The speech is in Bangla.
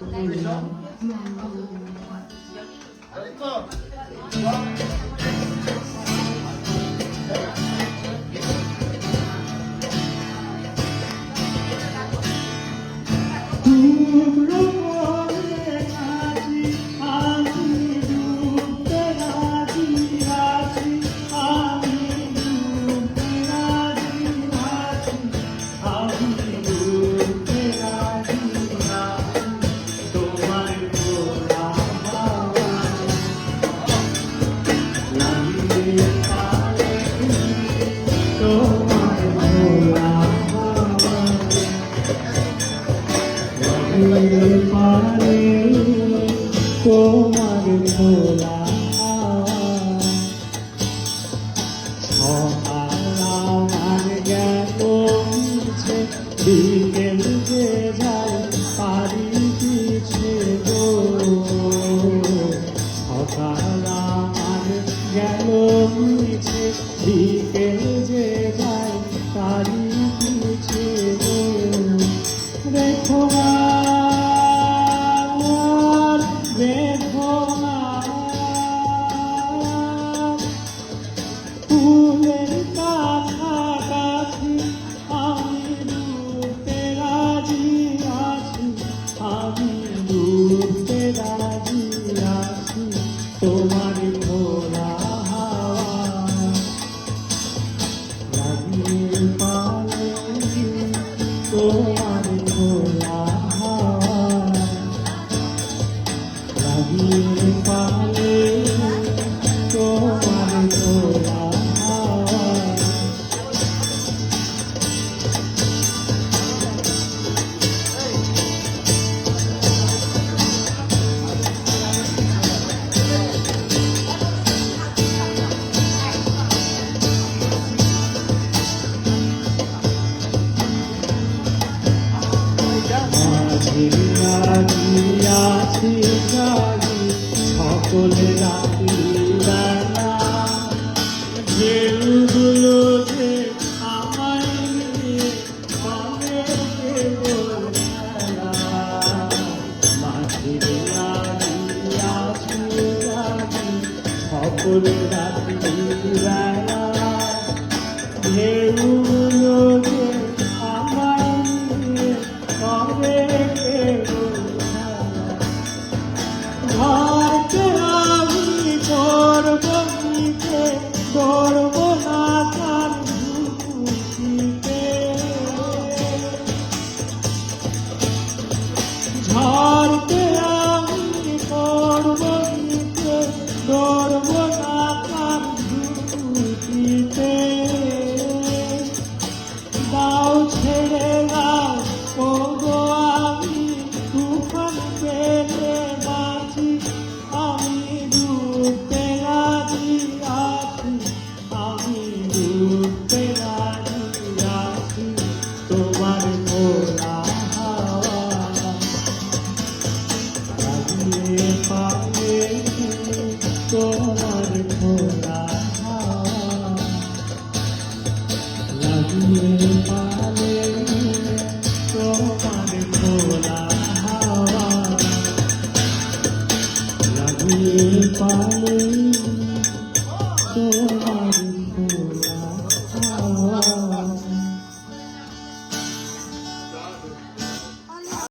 Alito. Alito. পারে তোমার খোলা বিকেল যে যাই পারি কিছু সকাল আমার গেল মিছে বিকেল সকলে রাখি দানা ঢেউগুলো যে আমায় নিয়ে অনেকে বোঝালা মাঝির সকলে রাখি দানা করব না তার খুশিতে ঝড় Oh, oh, oh, oh,